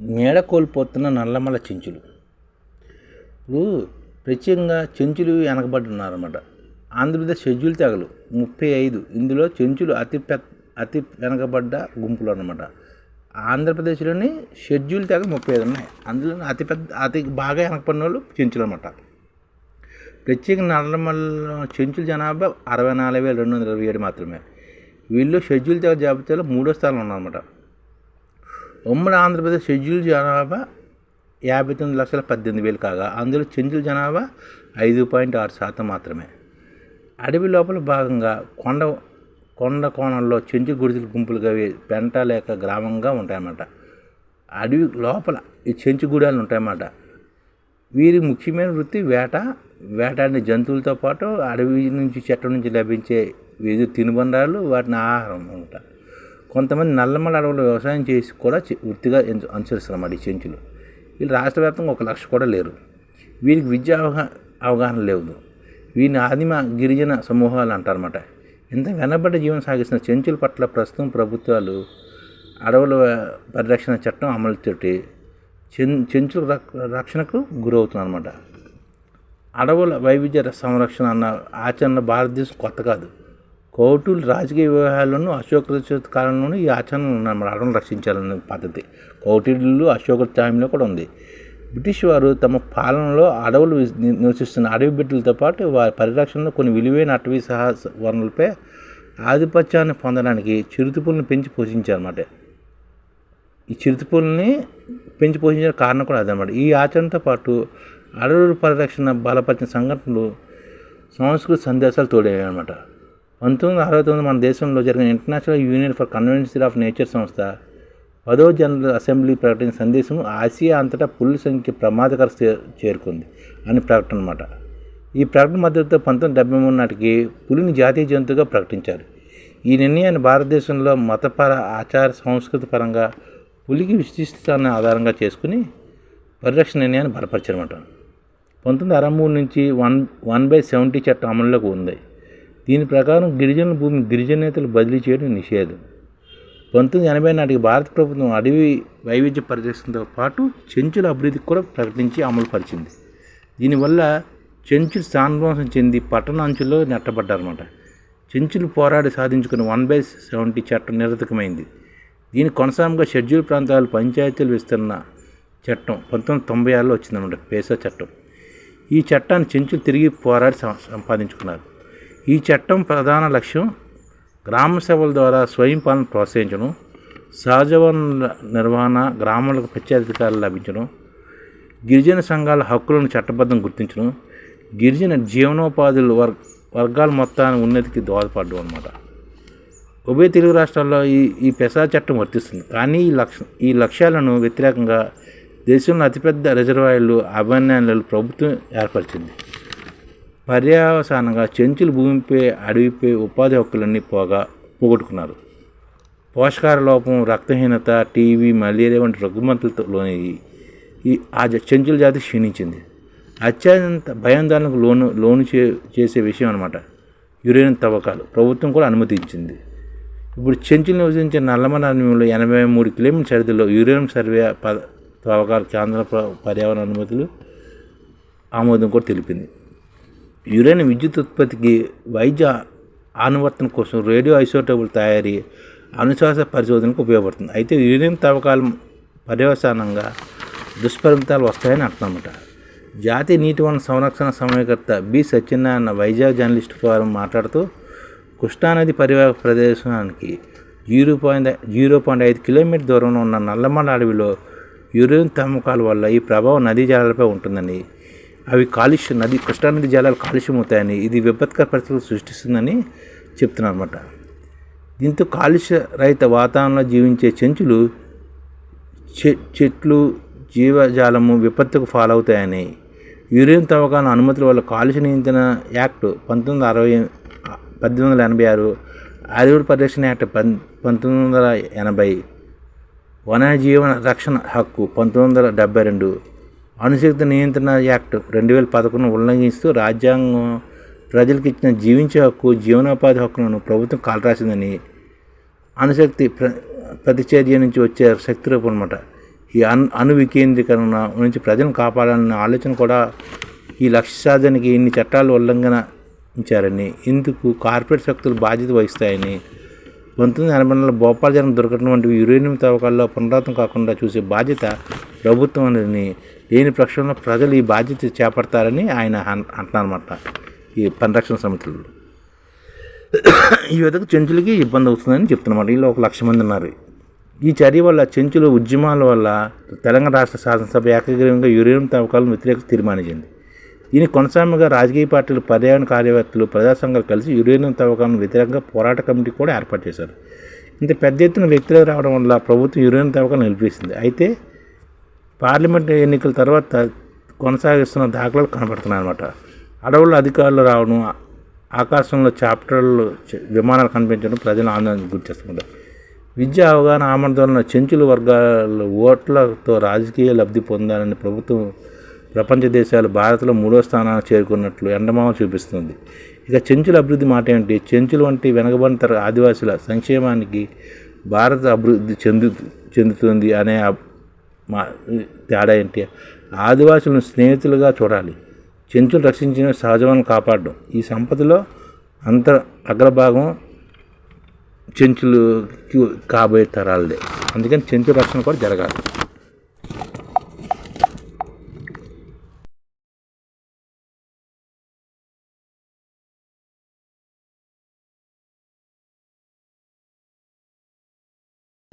నీడ కోల్పోతున్న నల్లమల చెంచులు. ఇప్పుడు ప్రత్యేకంగా చెంచులు వెనకబడున్నారన్నమాట ఆంధ్రప్రదేశ్ షెడ్యూల్ తెగలు ముప్పై ఐదు. ఇందులో చెంచులు అతి పెద్ద అతి వెనకబడ్డ గుంపులు అన్నమాట ఆంధ్రప్రదేశ్లోని షెడ్యూల్ తెగలు ముప్పై ఐదు ఉన్నాయి అందులో అతి పెద్ద అతి బాగా వెనకబడిన వాళ్ళు చెంచులు అనమాట ప్రత్యేక నల్లమల్ల చెంచుల జనాభా అరవై నాలుగు వేల రెండు వందల ఇరవై ఏడు మాత్రమే. వీళ్ళు షెడ్యూల్ తెగ జాబితాలో మూడో స్థానంలో ఉన్నారన్నమాట. ఉమ్మడి ఆంధ్రప్రదేశ్ షెడ్యూల్ జనాభా యాభై తొమ్మిది లక్షల పద్దెనిమిది వేలు కాగా అందులో చెంచుల జనాభా ఐదు పాయింట్ ఆరు శాతం మాత్రమే. అడవి లోపల భాగంగా కొండ కొండ కోణంలో చెంచు గుడిసెల గుంపులుగా పెంట లేక గ్రామంగా ఉంటాయన్నమాట. అడవి లోపల ఈ చెంచు గుడాలు ఉంటాయన్నమాట. వీరి ముఖ్యమైన వృత్తి వేట వేటాడిన జంతువులతో పాటు అడవి నుంచి చెట్ల నుంచి లభించే వివిధ తినుబండాలు వాటిని ఆహారం అనమాట కొంతమంది నల్లమల అడవులు వ్యవసాయం చేసి కూడా వృత్తిగా అనుసరిస్తున్నమాట ఈ చెంచులు. వీళ్ళు రాష్ట్ర వ్యాప్తంగా ఒక లక్ష కూడా లేరు. వీరికి విద్యా అవగా అవగాహన లేదు. వీరిని ఆదిమ గిరిజన సమూహాలు అంటారన్నమాట ఇంత వెనబడ్డ జీవనం సాగిస్తున్న చెంచుల పట్ల ప్రస్తుతం ప్రభుత్వాలు అడవుల పరిరక్షణ చట్టం అమలుతోటి చెం చెంచుల రక్షణకు గురవుతున్నారు అనమాట అడవుల వైవిధ్య సంరక్షణ అన్న ఆచరణ భారతదేశం కొత్త కాదు. కౌటులు రాజకీయ వ్యవహారాలను అశోక కాలంలోనూ ఈ ఆచరణ ఉన్నమాట అడవులు రక్షించాలనే పద్ధతి. కౌటిల్యులు అశోక టైంలో కూడా ఉంది. బ్రిటిష్ వారు తమ పాలనలో అడవులు నివసిస్తున్న అడవి బిడ్డలతో పాటు వారి పరిరక్షణలో కొన్ని విలువైన అటవీ సహా వనరులపై ఆధిపత్యాన్ని పొందడానికి చిరుతుపులను పెంచి పోషించారన్నమాట. ఈ చిరుతపుల్ని పెంచి పోషించిన కారణం కూడా అదనమాట ఈ ఆచరణతో పాటు అడవుల పరిరక్షణ బలపరిచిన సంఘటనలు సంస్కృత సందేశాలు తోడేవి అనమాట పంతొమ్మిది వందల అరవై తొమ్మిది మన దేశంలో జరిగిన international union for convention of nature సంస్థ పదో జనరల్ అసెంబ్లీ ప్రకటించిన సందేశం ఆసియా అంతటా పులుల సంఖ్య ప్రమాదకర చే- చేరుకుంది అని ప్రకటన అనమాట ఈ ప్రకటన మద్దతుతో పంతొమ్మిది డెబ్బై మూడు నాటికి పులిని జాతీయ జంతువుగా ప్రకటించారు. ఈ నిర్ణయాన్ని భారతదేశంలో మతపర ఆచార సంస్కృతి పరంగా పులికి విశిష్టాన్ని ఆధారంగా చేసుకుని పరిరక్షణ నిర్ణయాన్ని బలపరిచారన్నమాట. పంతొమ్మిది అరవై మూడు నుంచి వన్ వన్ బై సెవెంటీ చట్టం అమల్లోకి ఉంది. దీని ప్రకారం గిరిజనుల భూమి గిరిజనేతలు బదిలీ చేయడం నిషేధం. పంతొమ్మిది ఎనభై నాటికి భారత ప్రభుత్వం అడవి వైవిధ్య పరిరక్షణతో పాటు చెంచుల అభివృద్ధికి కూడా ప్రకటించి అమలు పరిచింది. దీనివల్ల చెంచులు స్థానభ్రంశం చెంది పట్టణ అంచుల్లో నెట్టబడ్డారన్నమాట. చెంచులు పోరాడి సాధించుకున్న వన్ బై సెవెంటీ చట్టం నిరతకమైంది దీని కొనసాగంగా షెడ్యూల్ ప్రాంతాలు పంచాయతీలు విస్తరణ చట్టం పంతొమ్మిది తొంభై ఆరులో వచ్చిందన్నమాట పేసా చట్టం. ఈ చట్టాన్ని చెంచులు తిరిగి పోరాడి సం- సంపాదించుకున్నారు. ఈ చట్టం ప్రధాన లక్ష్యం గ్రామ సభల ద్వారా స్వయం పాలన ప్రోత్సహించడం సహజ వనరుల నిర్వహణ గ్రామాలకు ప్రత్యేకాధికారాలు లభించడం గిరిజన సంఘాల హక్కులను చట్టబద్ధం గుర్తించడం గిరిజన జీవనోపాధుల వర్ వర్గాల మొత్తాన్ని ఉన్నతికి దోహదపడడం అనమాట ఉభయ తెలుగు రాష్ట్రాల్లో ఈ ఈ పెసా చట్టం వర్తిస్తుంది. కానీ ఈ లక్ష ఈ లక్ష్యాలను వ్యతిరేకంగా దేశంలో అతిపెద్ద రిజర్వాయర్లు అభయారణ్యాలు ప్రభుత్వం ఏర్పరిచింది. పర్యవసానంగా చెంచులు భూమిపై అడవిపై ఉపాధి హక్కులన్నీ పోగా పోగొట్టుకున్నారు. పోషకాహార లోపం రక్తహీనత టీవీ మలేరియా వంటి రుగ్మతలతో లోని ఈ ఆ చెంచుల జాతి క్షీణించింది. అత్యంత భయాందోళనకు లోను లోను చే చేసే విషయం అనమాట యురేనియం తవ్వకాలు. ప్రభుత్వం కూడా అనుమతించింది. ఇప్పుడు చెంచులు నివసించే నల్లమల అరణ్యంలో ఎనభై మూడు కిలోమీటర్ సరిధిలో యురేనియం సర్వే పద తవ్వకాలు కేంద్ర పర్యావరణ అనుమతులు ఆమోదం కూడా తెలిపింది. యురేనియం విద్యుత్ ఉత్పత్తికి వైద్య అనువర్తన కోసం రేడియో ఐసోటోపుల తయారీ అనుశ్వాస పరిశోధనకు ఉపయోగపడుతుంది. అయితే యురేనియం తవ్వకాలం పర్యవసానంగా దుష్పరిమితాలు వస్తాయని అంటున్నమాట. జాతీయ నీటి వనరుల సంరక్షణ సమయకర్త B. Satyanarayana Vizag journalist forum మాట్లాడుతూ కృష్ణానది పరివాహక ప్రదేశానికి జీరో పాయింట్ జీరో పాయింట్ ఐదు కిలోమీటర్ దూరంలో ఉన్న నల్లమల అడవిలో యురేనియం తవ్వకాల వల్ల ఈ ప్రభావం నదీ జలాలపై ఉంటుందని అవి కాలుష్య నది కృష్ణానది జలాలు కాలుష్యం అవుతాయని ఇది విపత్కర పరిస్థితులు సృష్టిస్తుందని చెప్తున్నారు అనమాట దీంతో కాలుష్య రహిత వాతావరణంలో జీవించే చెంచులు చె- చెట్లు జీవజాలము విపత్తుకు ఫాలవుతాయని యూరియన్ తవ్వకాల అనుమతుల వల్ల కాలుష్య నియంత్రణ యాక్ట్ పంతొమ్మిది వందల అరవై పద్దెనిమిది వందల ఎనభై ఆరు అడవుల పరిరక్షణ యాక్ట్ పం పంతొమ్మిది వందల ఎనభై వనజీవన రక్షణ హక్కు పంతొమ్మిది వందల డెబ్బై రెండు అణుశక్తి నియంత్రణ యాక్ట్ రెండు వేల పదకొండును ఉల్లంఘిస్తూ రాజ్యాంగం ప్రజలకు ఇచ్చిన జీవించే హక్కు జీవనోపాధి హక్కులను ప్రభుత్వం కాలరాసిందని అణుశక్తి ప్ర ప్రతిచర్య నుంచి వచ్చే శక్తి రూపం అనమాట ఈ అణు అణు వికేంద్రీకరణ నుంచి ప్రజలను కాపాడాలన్న ఆలోచన కూడా ఈ లక్ష్య సాధనకి ఇన్ని చట్టాలు ఉల్లంఘనించారని ఇందుకు కార్పొరేట్ శక్తులు బాధ్యత వహిస్తాయని పంతొమ్మిది ఎనభై నెలలో భోపాల్ జనం దుర్ఘటన వంటి యురేనియం తవ్వకాల్లో పునరావృతం కాకుండా చూసే బాధ్యత ప్రభుత్వం అనేది లేని పక్షంలో ప్రజలు ఈ బాధ్యత చేపడతారని ఆయన అంటున్నారన్నమాట. ఈ పరిరక్షణ సమితులు. ఈ విధంగా చెంచులకి ఇబ్బంది అవుతుందని చెప్తున్నమాట. వీళ్ళు ఒక లక్ష మంది ఉన్నారు. ఈ చర్య వల్ల చెంచుల ఉద్యమాల వల్ల తెలంగాణ రాష్ట్ర శాసనసభ ఏకగ్రీవంగా యురేనియం తవ్వకాలను వ్యతిరేక తీర్మానించింది. దీని కొనసాగంగా రాజకీయ పార్టీలు పర్యావరణ కార్యకర్తలు ప్రజా సంఘాలు కలిసి యురేనియం తవ్వకాలను వ్యతిరేకంగా పోరాట కమిటీ కూడా ఏర్పాటు చేశారు. ఇంత పెద్ద ఎత్తున వ్యక్తులు రావడం వల్ల ప్రభుత్వం యురేనియం తవ్వకాలను నిలిపేసింది అయితే పార్లమెంట్ ఎన్నికల తర్వాత కొనసాగిస్తున్న దాఖలాలు కనబడుతున్నాయి అనమాట అడవుల్లో అధికారులు రావడం ఆకాశంలో చాప్టర్లు విమానాలు కనిపించడం ప్రజలు ఆందోళన గురి విద్య అవగాహన ఆమందోళన చెంచుల వర్గాల ఓట్లతో రాజకీయ లబ్ధి పొందాలని ప్రభుత్వం ప్రపంచ దేశాలు భారత్లో మూడో స్థానాన్ని చేరుకున్నట్లు ఎండమామ చూపిస్తుంది. ఇక చెంచుల అభివృద్ధి మాట ఏంటి? చెంచులు వంటి వెనకబడిన తర ఆదివాసుల సంక్షేమానికి భారత అభివృద్ధి చెందు చెందుతుంది అనే మా తేడా ఏంటి? ఆదివాసులను స్నేహితులుగా చూడాలి. చెంచులు రక్షించిన సహజవాన్ని కాపాడడం. ఈ సంపదలో అంత అగ్రభాగం చెంచులకి కాబోయే తరాలదే. అందుకని చెంచు రక్షణ కూడా జరగాలి.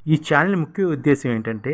ఈ ఛానల్ ముఖ్య ఉద్దేశం ఏంటంటే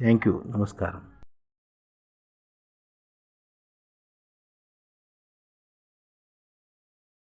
Thank you. నమస్కారం.